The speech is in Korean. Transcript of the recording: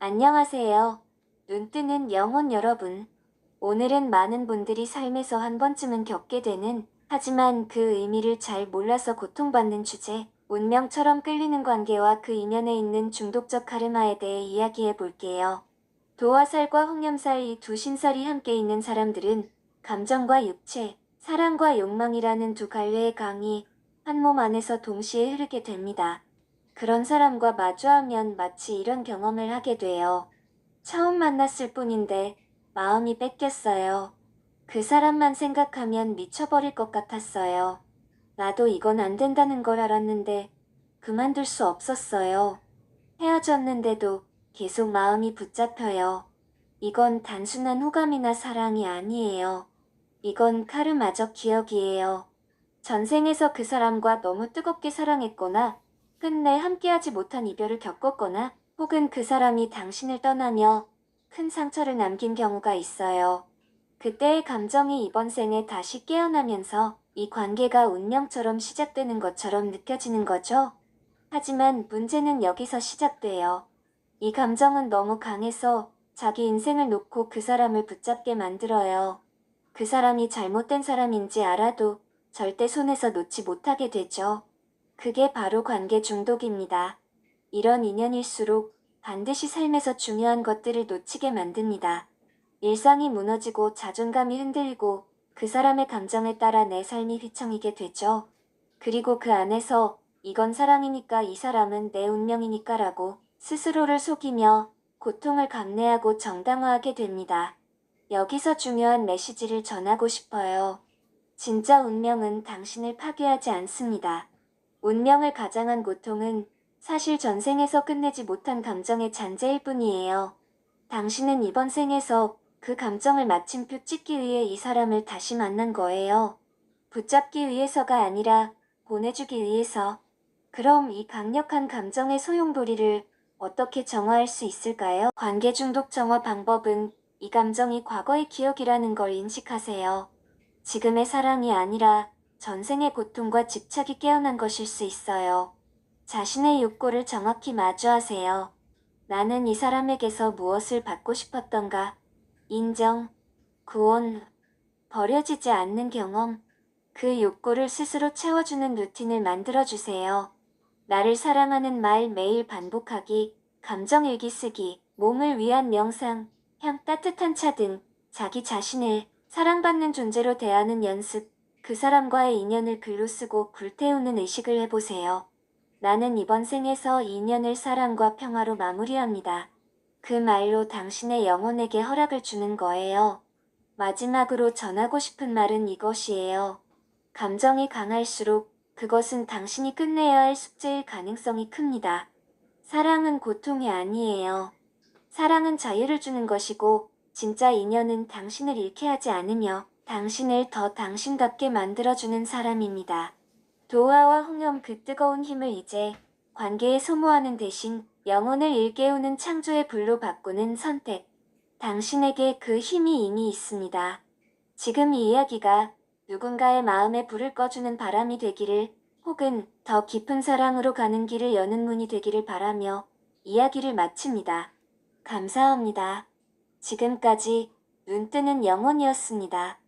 안녕하세요. 눈뜨는 영혼 여러분. 오늘은 많은 분들이 삶에서 한 번쯤은 겪게 되는, 하지만 그 의미를 잘 몰라서 고통받는 주제, 운명처럼 끌리는 관계와 그 인연에 있는 중독적 카르마에 대해 이야기해 볼게요. 도화살과 홍염살 이 두 신살이 함께 있는 사람들은 감정과 육체, 사랑과 욕망이라는 두 갈래의 강이 한 몸 안에서 동시에 흐르게 됩니다. 그런 사람과 마주하면 마치 이런 경험을 하게 돼요. 처음 만났을 뿐인데 마음이 뺏겼어요. 그 사람만 생각하면 미쳐버릴 것 같았어요. 나도 이건 안 된다는 걸 알았는데 그만둘 수 없었어요. 헤어졌는데도 계속 마음이 붙잡혀요. 이건 단순한 호감이나 사랑이 아니에요. 이건 카르마적 기억이에요. 전생에서 그 사람과 너무 뜨겁게 사랑했거나 끝내 함께하지 못한 이별을 겪었거나 혹은 그 사람이 당신을 떠나며 큰 상처를 남긴 경우가 있어요. 그때의 감정이 이번 생에 다시 깨어나면서 이 관계가 운명처럼 시작되는 것처럼 느껴지는 거죠. 하지만 문제는 여기서 시작돼요. 이 감정은 너무 강해서 자기 인생을 놓고 그 사람을 붙잡게 만들어요. 그 사람이 잘못된 사람인지 알아도 절대 손에서 놓지 못하게 되죠. 그게 바로 관계 중독입니다. 이런 인연일수록 반드시 삶에서 중요한 것들을 놓치게 만듭니다. 일상이 무너지고 자존감이 흔들리고 그 사람의 감정에 따라 내 삶이 휘청이게 되죠. 그리고 그 안에서 이건 사랑이니까 이 사람은 내 운명이니까 라고 스스로를 속이며 고통을 감내하고 정당화하게 됩니다. 여기서 중요한 메시지를 전하고 싶어요. 진짜 운명은 당신을 파괴하지 않습니다. 운명을 가장한 고통은 사실 전생에서 끝내지 못한 감정의 잔재일 뿐이에요. 당신은 이번 생에서 그 감정을 마침표 찍기 위해 이 사람을 다시 만난 거예요. 붙잡기 위해서가 아니라 보내주기 위해서. 그럼 이 강력한 감정의 소용돌이를 어떻게 정화할 수 있을까요? 관계 중독 정화 방법은 이 감정이 과거의 기억이라는 걸 인식하세요. 지금의 사랑이 아니라 전생의 고통과 집착이 깨어난 것일 수 있어요. 자신의 욕구를 정확히 마주하세요. 나는 이 사람에게서 무엇을 받고 싶었던가? 인정, 구원, 버려지지 않는 경험, 그 욕구를 스스로 채워주는 루틴을 만들어주세요. 나를 사랑하는 말 매일 반복하기, 감정 일기 쓰기, 몸을 위한 명상, 향 따뜻한 차 등 자기 자신을 사랑받는 존재로 대하는 연습, 그 사람과의 인연을 글로 쓰고 불태우는 의식을 해보세요. 나는 이번 생에서 이 인연을 사랑과 평화로 마무리합니다. 그 말로 당신의 영혼에게 허락을 주는 거예요. 마지막으로 전하고 싶은 말은 이것이에요. 감정이 강할수록 그것은 당신이 끝내야 할 숙제일 가능성이 큽니다. 사랑은 고통이 아니에요. 사랑은 자유를 주는 것이고 진짜 인연은 당신을 잃게 하지 않으며 당신을 더 당신답게 만들어주는 사람입니다. 도화와 홍염 그 뜨거운 힘을 이제 관계에 소모하는 대신 영혼을 일깨우는 창조의 불로 바꾸는 선택. 당신에게 그 힘이 이미 있습니다. 지금 이 이야기가 누군가의 마음에 불을 꺼주는 바람이 되기를 혹은 더 깊은 사랑으로 가는 길을 여는 문이 되기를 바라며 이야기를 마칩니다. 감사합니다. 지금까지 눈뜨는 영혼이었습니다.